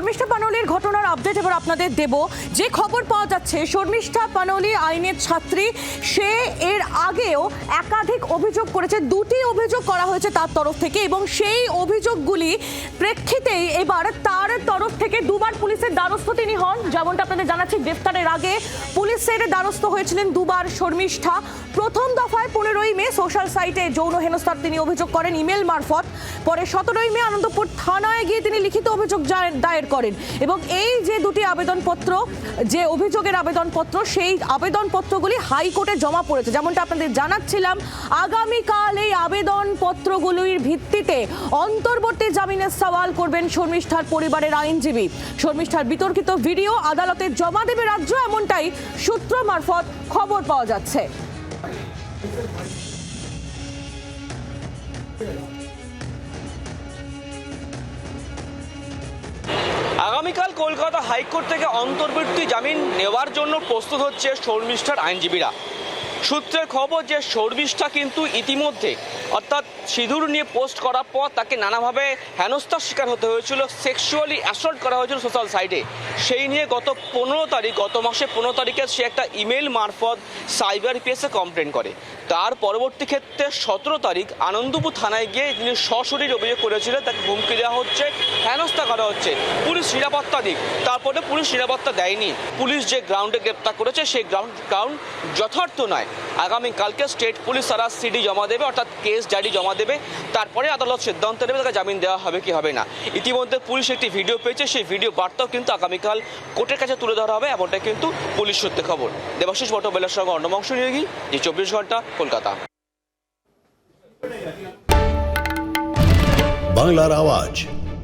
শর্মিষ্ঠা পানলির ঘটনার আপডেট এবার আপনাদের দেব। যে খবর পাওয়া যাচ্ছে, শর্মিষ্ঠা পানলি আইনের ছাত্রী, সে এর আগেও একাধিক অভিযোগ করেছে, দুটি অভিযোগ করা হয়েছে তার তরফ থেকে এবং সেই অভিযোগগুলি প্রেক্ষিতেই এবার তার তরফ থেকে দুবার পুলিশের দ্বারস্থ তিনি হন। যেমনটা আপনাদের জানাচ্ছি, গ্রেফতারের আগে পুলিশের দ্বারস্থ হয়েছিলেন দুবার শর্মিষ্ঠা। প্রথম দফায় পনেরোই মে সোশ্যাল সাইটে যৌন হেনস্থার তিনি অভিযোগ করেন, ইমেল মারফত। পরে সতেরোই মে আনন্দপুর থানায় গিয়ে তিনি লিখিত অভিযোগ দায়ের করেন এবং এই যে দুটি আবেদনপত্র, যে অভিযোগের আবেদনপত্র, সেই আবেদনপত্রগুলি হাইকোর্টে জমা পড়েছে। যেমনটা আপনাদের জানাচ্ছিলাম, আগামীকাল এই আবেদনপত্রগুলির ভিত্তিতে অন্তর্বর্তী জামিনের সওয়াল করবেন শর্মিষ্ঠার পরিবারের আইনজীবী। শর্মিষ্ঠার বিতর্কিত ভিডিও আদালতে জমা দেবে রাজ্য, এমনটাই সূত্র মারফত খবর পাওয়া যাচ্ছে। আগামীকাল কলকাতা হাইকোর্ট থেকে অন্তর্বর্তী জামিন নেওয়ার জন্য প্রস্তুত হচ্ছে শর্মিষ্ঠার আইনজীবীরা। সূত্রের খবর যে শর্মিষ্ঠা কিন্তু ইতিমধ্যে অর্থাৎ সিঁদুর নিয়ে পোস্ট করার পর তাকে নানাভাবে হেনস্থার শিকার হতে হয়েছিল সেক্সুয়ালি অ্যাসল্ট করা হয়েছিল সোশ্যাল সাইটে সেই নিয়ে গত পনেরো তারিখ, গত মাসে পনেরো তারিখে সে একটা ইমেল মারফত সাইবার পিএসে কমপ্লেন করে। তার পরবর্তী ক্ষেত্রে সতেরো তারিখ আনন্দপুর থানায় গিয়ে তিনি সশরীর অভিযোগ করেছিলেন, তাকে হুমকি দেওয়া হচ্ছে। হেনস্থা করা হচ্ছে। পুলিশ নিরাপত্তা দিক। তারপরে পুলিশ নিরাপত্তা দেয়নি। পুলিশ যে গ্রাউন্ডে গ্রেপ্তার করেছে, সেই গ্রাউন্ড গ্রাউন্ড যথার্থ নয়। আগামীকালকে স্টেট পুলিশ তারা সিডি জমা দেবে, অর্থাৎ কেস ডায়েরি জমা দেবে। তারপরে আদালত সিদ্ধান্ত নেবে তাকে জামিন দেওয়া হবে কি হবে না। ইতিমধ্যে পুলিশ একটি ভিডিও পেয়েছে। সেই ভিডিও বার্তাও কিন্তু আগামীকাল কোর্টের কাছে তুলে ধরা হবে। এমনটা কিন্তু পুলিশ সূত্রে খবর। দেবাশিস বটবেলার সঙ্গে অন্নবংশ নিয়োগী যে চব্বিশ ঘণ্টা, কলকাতা। বাংলার আওয়াজ।